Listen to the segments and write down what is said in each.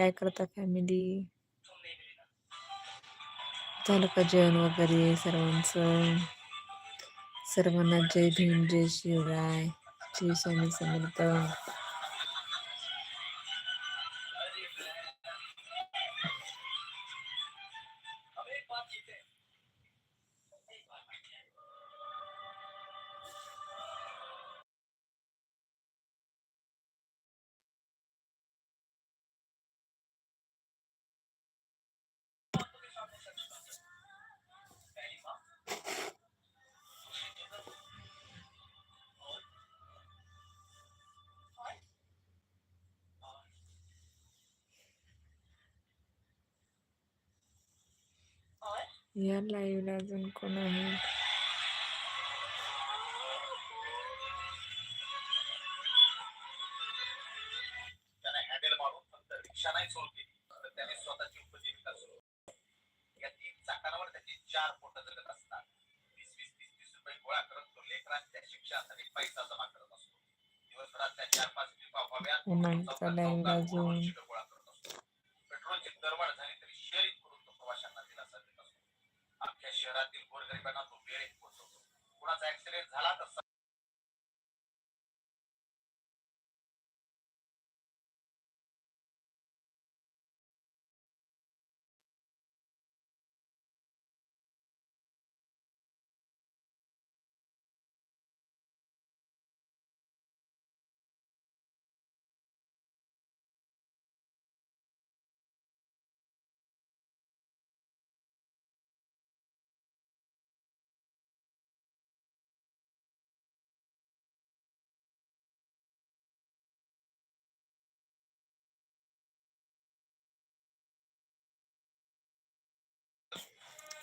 काय करता फॅमिली झालं का जेवण वगैरे सर्वांचं? सर्वांना जय भीम जय शिवराय श्री स्वामी समर्थ. या लाईव्हला अजून कोण आहे त्याने हँडल मारून नाही सोड केली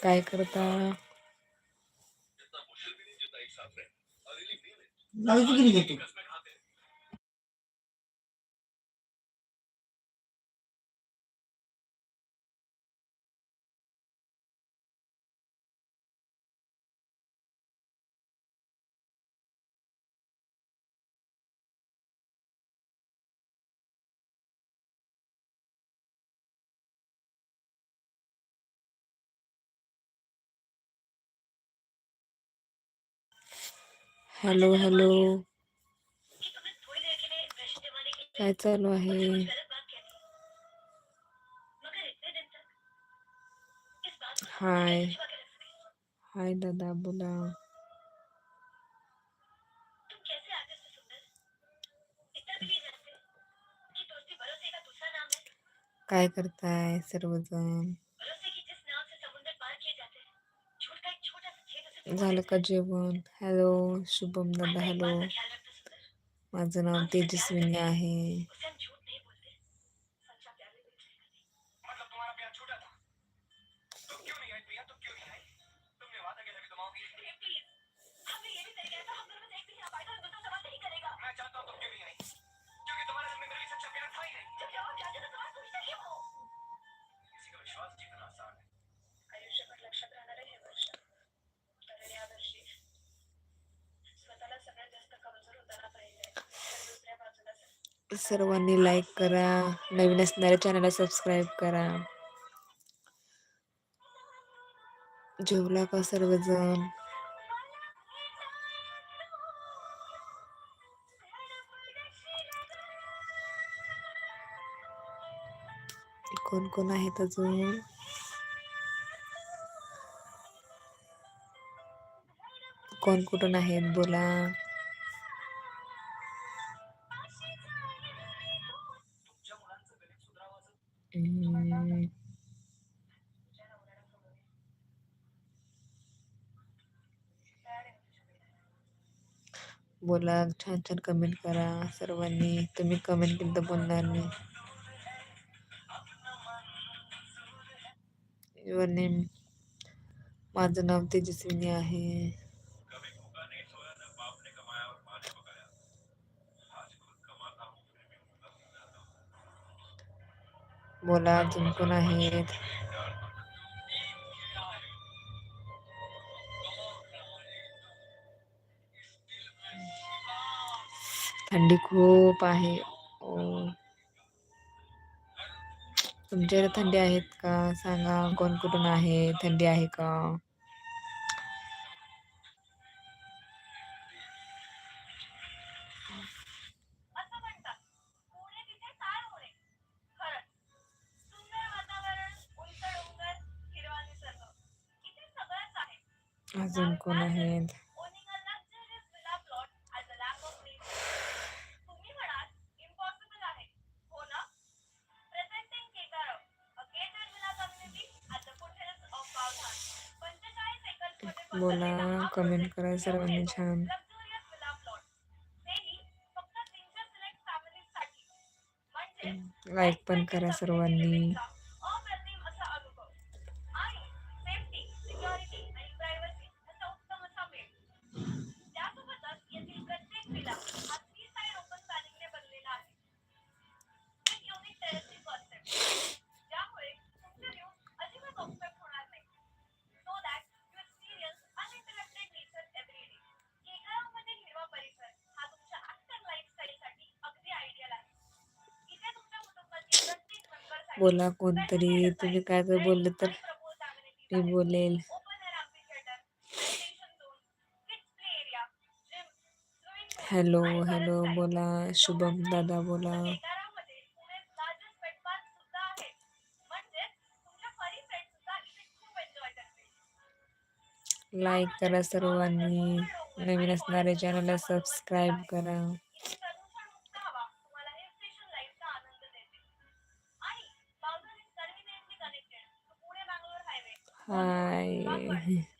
काय करता? लावायची की नाही घेतो? Hello hello. काय चालू आहे? हाय. हाय दादा बोला. काय करताय सर्वजण? झालं का जेवण? हॅलो शुभम दादा हॅलो. माझं नाव तेजस्विनी आहे. मतलब तुम्हारा सर्वांनी लाईक करा नवीन असणाऱ्या चॅनलला सबस्क्राईब करा. जेवला का सर्वजण? कोण कोण आहेत अजून? कोण कुठून आहेत? बोला. बोला छान छान कमेंट करा सर्वांनी. तुम्ही कमेंट केली तर बोलणार नाही. युअर नेम माझं नाव तेजस्विनी आहे. ولكن كنا هيد Tandiku pahi o oh. tumjer tandi ahit ka sanga gon kudu nahi tandi ahit ka अजम को बोला कमेंट करा सर्वांनी छान। हम्म, लाईक पण करा सर्वांनी। बोला कोणतरी तुम्ही काय जर बोललं तर मी बोलेल. हॅलो हॅलो बोला. शुभम दादा बोला. लाईक करा सर्वांनी. नवीन असणारे चॅनलला सबस्क्राईब करा. はい。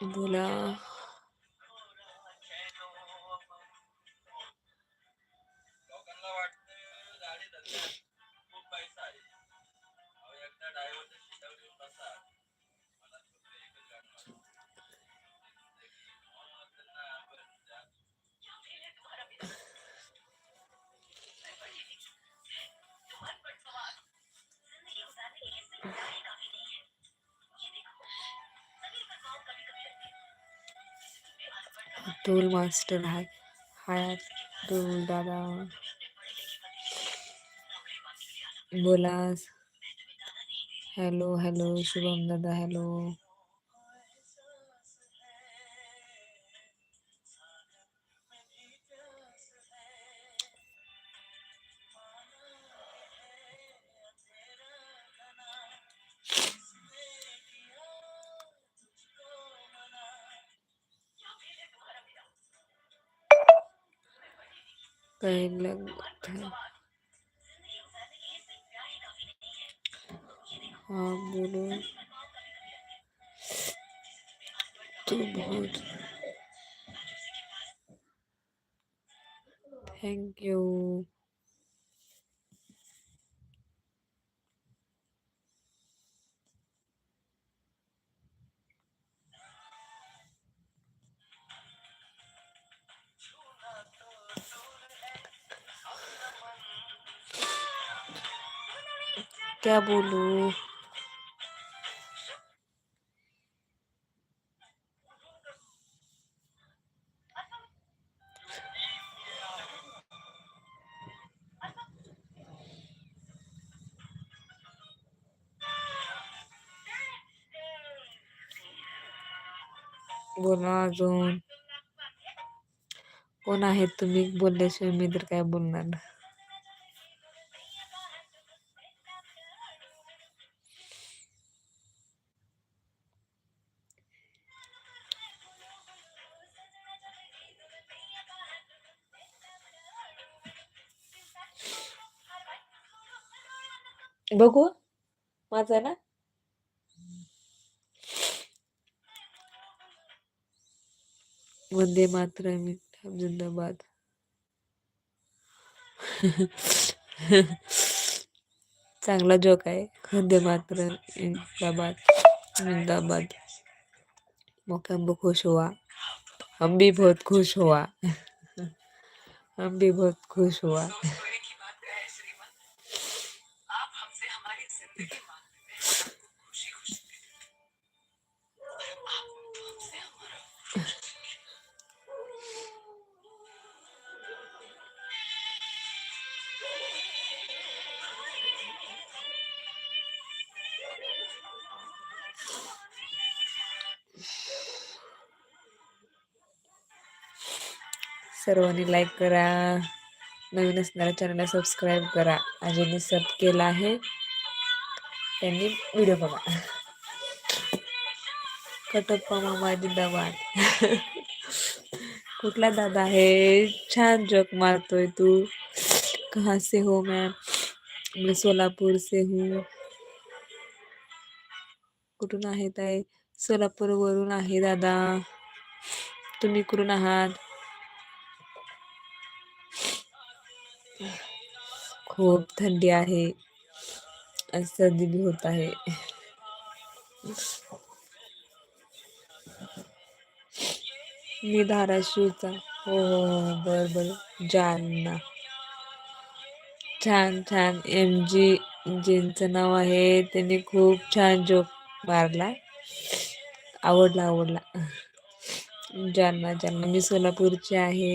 Voilà. रोल मास्टर आहे हायातून दादा. बोला. हॅलो हॅलो शुभम दादा हॅलो टाइम लग था हाँ बोलो तो बहुत thank you Dua puluh, dua puluh, dua puluh, dua puluh, dua puluh, dua puluh, बघू माझा ना वंदे मात्र जिंदाबाद. चांगला जोक आहे. वंदे मात्र जिंदाबाद जिंदाबाद. मौका खुश हुआ हम भी बहुत खुश हुआ हम भी बहुत खुश हुआ सर्वांनी लाईक करा. नवीन असणाऱ्या चॅनलला सबस्क्राईब करा. अजयने सब केला आहे. त्यांनी व्हिडिओ बघा. कटप्पा मामा जिंदाबाद. कुठला दादा आहे? छान जोक मारतोय तू. कहाँ से हो मॅम मी सोलापूर से हूँ. कुठून आहे ताई? सोलापूर वरून आहे दादा. तुम्ही कुठून आहात? खूप थंडी आहे. सर्दी बी होत आहे. मी धाराशिवचा. हो हो हो, हो बर बर. जालना. छान छान. एम जी ज्यांचं नाव आहे त्यांनी खूप छान जोक मारला. आवडला आवडला. जालना जालना. मी सोलापूरची आहे.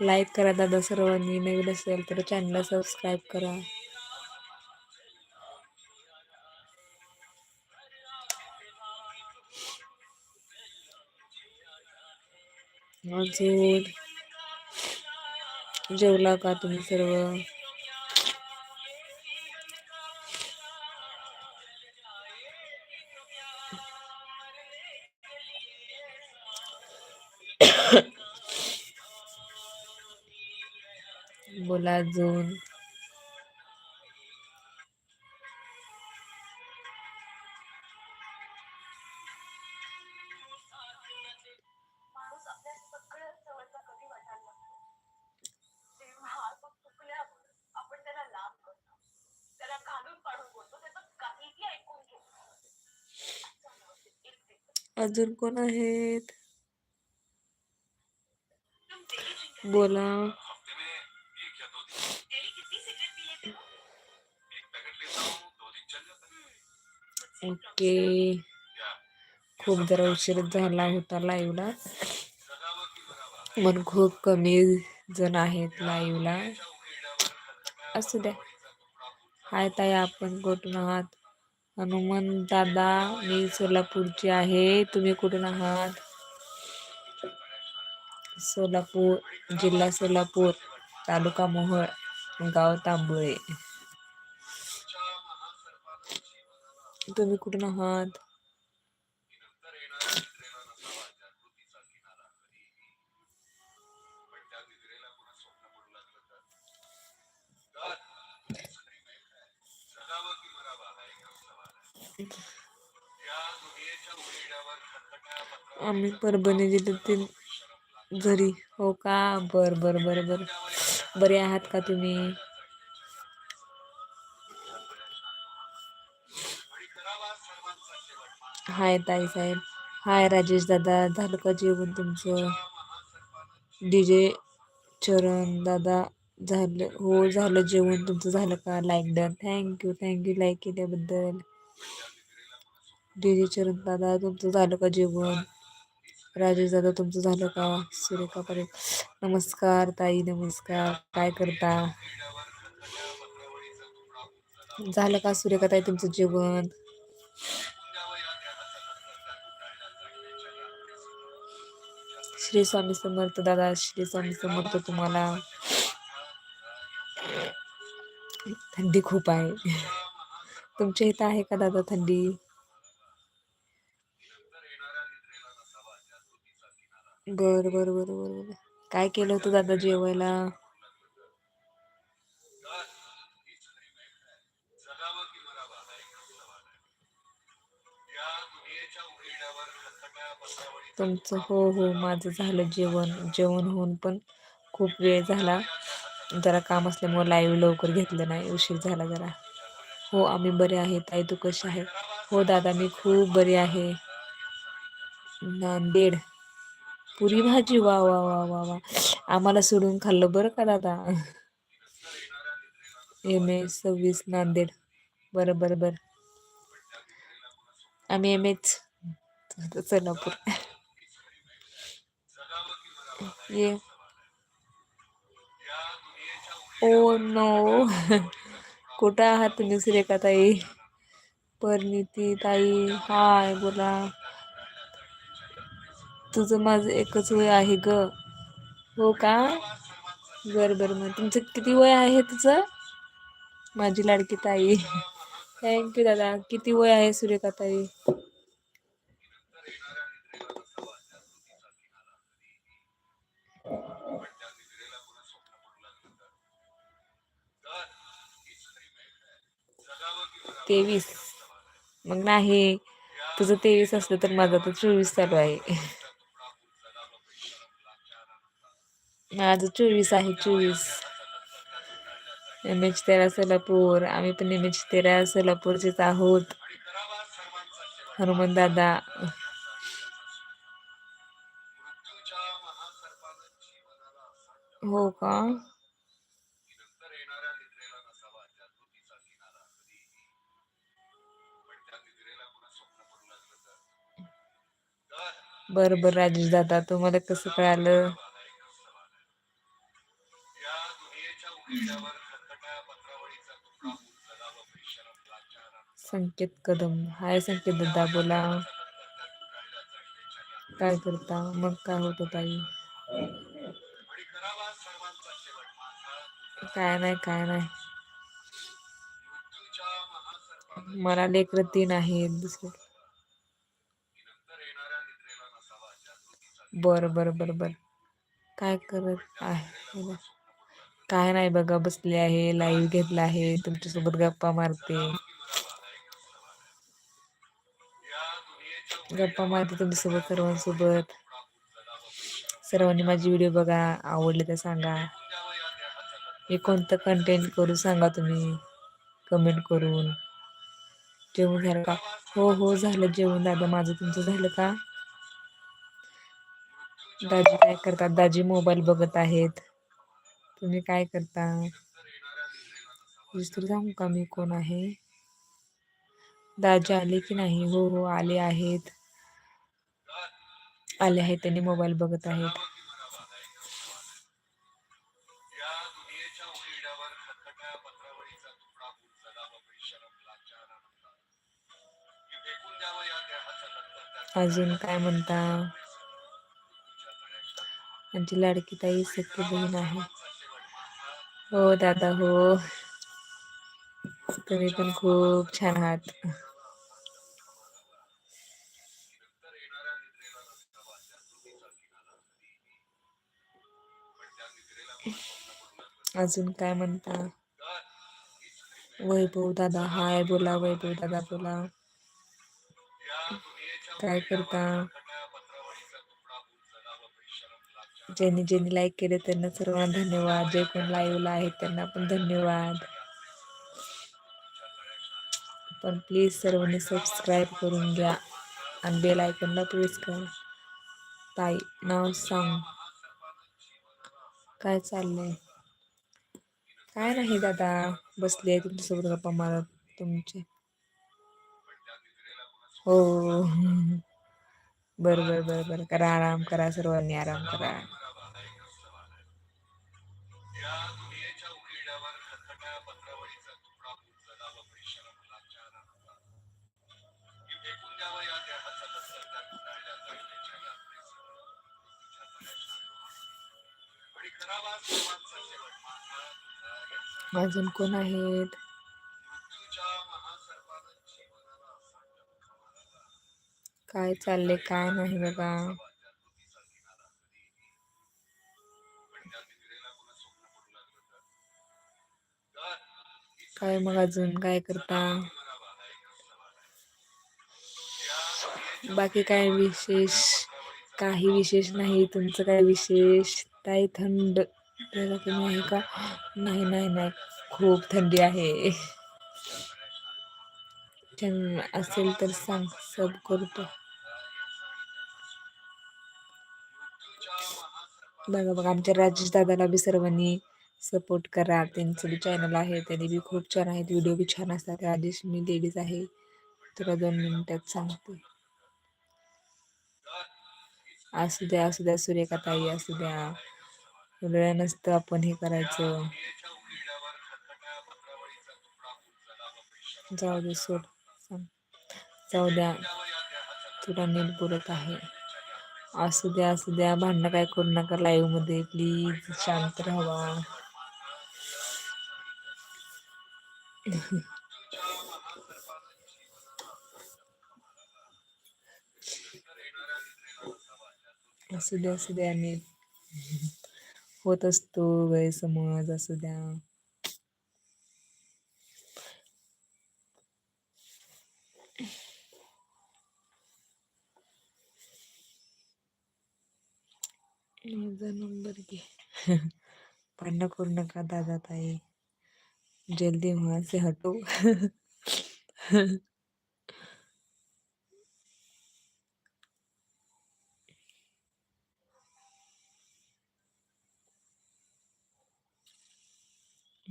लाईक करा दादा सर्वांनी नवीन असेल तर चॅनलला सबस्क्राईब करा. अजून जेवला का तुम्ही सर्व? एक ते अजून कोण आहेत? बोला. ओके. खूप जरा उशीर झाला होता लाईव्हला पण म्हणून खूप कमी जण आहेत लाईव्हला असू द्या. हाय ताई आपण कुठून आहात? हनुमान दादा मी सोलापूरची आहे. तुम्ही कुठून आहात? सोलापूर जिल्हा सोलापूर तालुका मोहोळ गाव तांबुळे. तुम्ही कुठून आहात? आम्ही परभणी जिल्ह्यातील घरी हो का? बर बर बर बर. बरे आहात का तुम्ही? हाय ताई साहेब. हाय राजेश दादा झालं का जेवण तुमचं? डीजे चरण दादा झालं हो झालं जेवण. तुमचं झालं का? Like done thank you thank you like केल्याबद्दल. डीजे चरण दादा तुमचं झालं का जेवण? राजेश दादा तुमचं झालं का? सुरेखा पर्यंत नमस्कार ताई नमस्कार. काय करता? झालं का सुरेखा ताई तुमचं जेवण? श्री स्वामी समर्थ दादा श्री स्वामी समर्थ तुम्हाला. थंडी खूप आहे. तुमच्या इथं आहे का दादा थंडी? बर बर बर बर बर. काय केलं होतं दादा जेवायला? तुमचं हो हो माझं झालं जेवण जेवण होऊन पण खूप वेळ झाला. जरा काम असल्यामुळे लाईव्ह लवकर घेतलं नाही उशीर झाला जरा. हो आम्ही बरे आहे ताई तू कशी आहे? हो दादा मी खूप बरी आहे. नांदेड. पुरी भाजी वा वा वा वा वा. आम्हाला सोडून खाल्लं बरं का दादा? एम ए सव्वीस नांदेड. बरं बरं बरं. आम्ही एम एच सोलापूर ये. Oh no. कुठं आहात तुम्ही सुरेखा ताई परिणिती ताई हाय बोला. तुझं माझं एकच वय आहे ग. हो का? बरं बरं. मग तुमचं किती वय आहे तुझं? माझी लाडकी ताई. थँक्यू दादा. किती वय आहे सुरेखा ताई तेवीस. मग नाही तुझं तेवीस असलं तर माझं तर चोवीस चालू आहे. माझं चोवीस आहे चोवीस. एम एच तेरा सोलापूर. आम्ही पण एम एच तेरा सोलापूरचेच आहोत. हनुमान दादा. हो का? बरं बरं राजेश दादा तुम्हाला कसं कळालं? संकेत कदम. हाय संकेत दादा बोला. काय करता? मग काय होतं ताई? काय नाही काय नाही. मला लेकरं तीन आहेत. दुसरं बरं बरं बरं बरं. काय करत आहे काय नाही बघा बसले आहे लाईव्ह घेतला आहे तुमच्यासोबत गप्पा मारते. गप्पा मारते तुमच्यासोबत सर्वांसोबत. सर्वांनी माझी व्हिडिओ बघा आवडले तर सांगा. हे कोणतं कंटेंट करू सांगा तुम्ही? कमेंट करून. जेवण झालं का? हो हो झालं जेवण. दादा माझं तुमचं झालं का? दाजी काय करतात? दाजी मोबाईल बघत आहेत. तुम्ही काय करता? दुसरं सांगू का मी कोण आहे? दाजी आले की नाही? हो हो आले आहेत. आले आहेत त्यांनी मोबाईल बघत आहेत. अजून काय म्हणता? माझी लाडकी ताई सख्खी बहीण हो। दादा हो तुम्ही पण खूप छान आहात अजून काय म्हणता वैभव दादा, हाय बोला वैभव दादा बोला। काय करता? ज्यांनी ज्यांनी लाईक केले त्यांना सर्वांना धन्यवाद. जे कोण लाईव्हला आहेत त्यांना पण धन्यवाद. पण प्लीज सर्वांनी सबस्क्राईब करून घ्या आणि बेल आयकॉनला प्रेस करा. ताई नाव सांग. काय चाललंय? काय नाही दादा बसले तुमच्यासोबत गप्पा मारत तुमचे. हो. बरं बरं बरं बरं. करा आराम करा सर्वांनी आराम करा. अजून कोण आहेत? काय चालले काय नाही बघा काय मग अजून? काय करता? बाकी काय विशेष? काही विशेष नाही. तुमचं काय विशेष? काय थंड. नाही कमी आहे का? नाही नाही नाही. खूप थंडी आहे. असेल तर सांग सब करतो. बघा बघा आमच्या राजेश दादाला बी सर्वांनी सपोर्ट करा. त्यांचं बी चॅनल आहे त्यांनी बी खूप छान आहेत. व्हिडिओ बी छान असतात. राजेश मी लेडीज आहे. तुला दोन मिनिटात सांगते. असू द्या असू द्या सूर्यकाताई असू द्या. वेळ नसतं आपण हे करायचं. जाऊ दे सोड. जाऊ द्या. तुला नीट बोलत आहे. असू द्या असू द्या. भांडणं काय करू नका लाईव्हमध्ये. प्लीज शांत राहावा असू द्या असू द्या नीट होत असतो गैरसमज असू द्या. माझा नंबर घे. भांडणं करू नका दादा ताई जल्दी वहां से हटो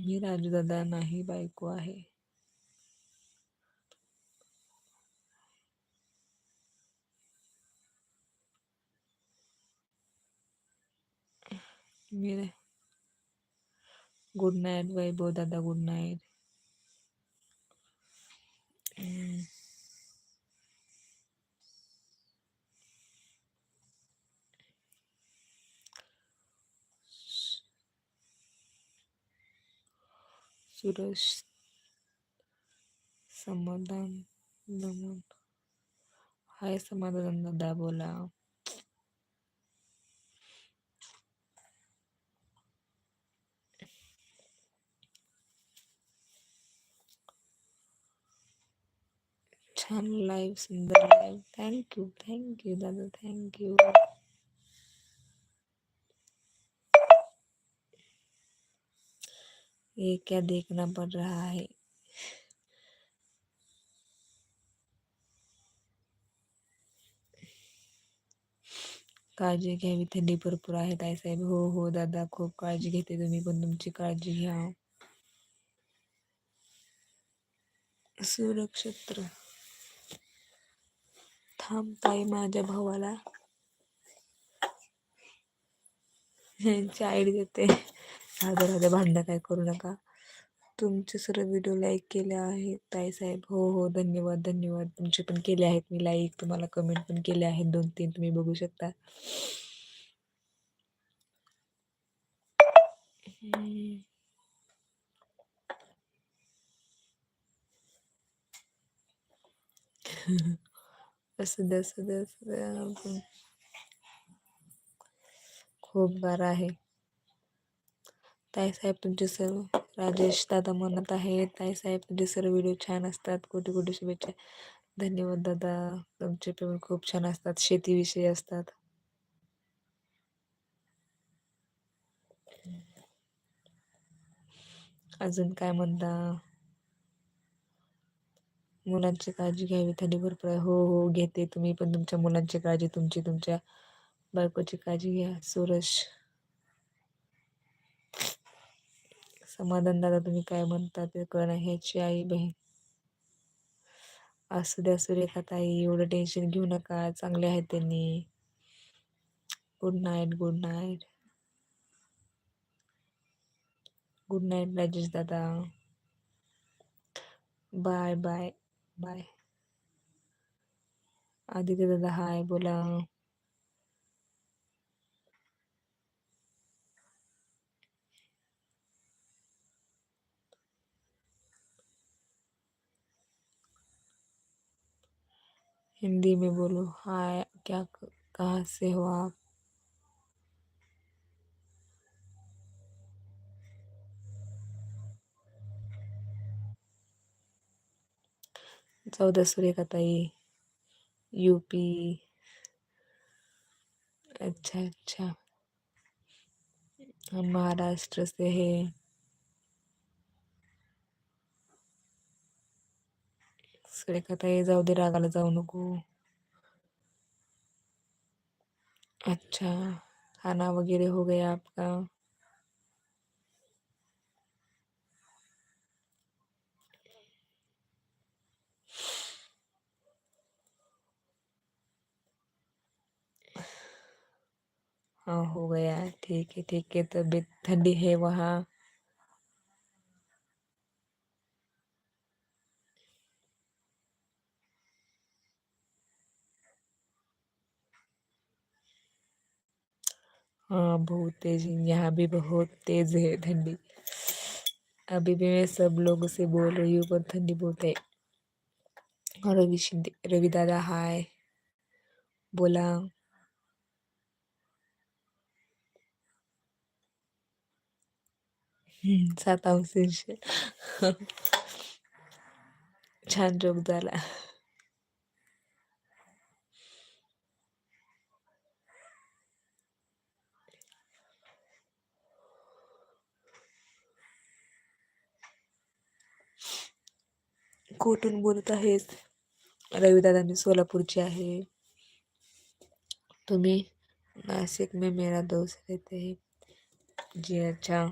मी राजू दादा नाही बायको आहे. मी गुड नाईट वैभव दादा गुड नाईट. सुरेश समाधान नमन हाय समाधान दादा बोला छान लाईव्ह सुंदर live thank you thank you दादा थँक्यू ये क्या देखना पड़ रहा है? काळजी घ्यावी, थंडी भरपूर आहे ताईसाहेब हो हो, दादा, खूप काळजी घेते तुम्ही पण तुमची काळजी घ्या. सुरक्षत्र थांब ताई माझ्या भावाला. आयडी देते. राधा राधा भांडणं काय करू नका. तुमचे सर्व व्हिडिओ लाईक केले आहेत. ताईसाहेब हो हो धन्यवाद धन्यवाद. तुमचे पण केले आहेत. मी लाईक तुम्हाला कमेंट पण केले आहेत. दोन तीन तुम्ही बघू शकता. असू द्या असू द्या खूप गार आहे. ताईसाहेब तुमचे सर्व राजेश दादा म्हणत आहे ताईसाहेब तुमचे सर्व व्हिडिओ छान असतात. कोटी कोटी शुभेच्छा. धन्यवाद दादा. तुमचे पेमेंट खूप छान असतात. शेतीविषयी असतात. अजून काय म्हणता? मुलांची काळजी घ्यावी. थंडी भरपूर हो हो घेते तुम्ही पण तुमच्या मुलांची काळजी. तुमची तुमच्या बायकोची काळजी घ्या. सुरश समाधान दादा तुम्ही काय म्हणता ते कळणं ह्याची आई बहीण. असू द्या सुरेखा ताई एवढं टेन्शन घेऊ नका चांगले आहेत त्यांनी. Good night good night good night Rajesh दादा. बाय बाय बाय आदित्य दादा हाय बोला. हिंदी में बोलो। हाय, क्या कहाँ से हो आप? जाऊ द्या सुरेखाताई यूपी। अच्छा अच्छा। हम महाराष्ट्र से है। सुरेखाताई जाऊ दे रागाला जाऊ नको अच्छा खाना वगैरह हो गया आपका हाँ हो गया ठीक है ठीक है तबीयत ठंडी है वहाँ हाँ बहुत तेज। यहाँ भी बहुत तेज है ठंडी। अभी भी मैं सब लोगों से बोल रही हूँ पर ठंडी बहुत है। और रवि शिंदे रवि दादा हाय। बोला। सात अंश छान जोक झाला। कुठून बोलत आहेस रविदादा मी सोलापूरची आहे. तुम्ही नाशिक मे मेरा दोस्त रहते हैं. जी अच्छा.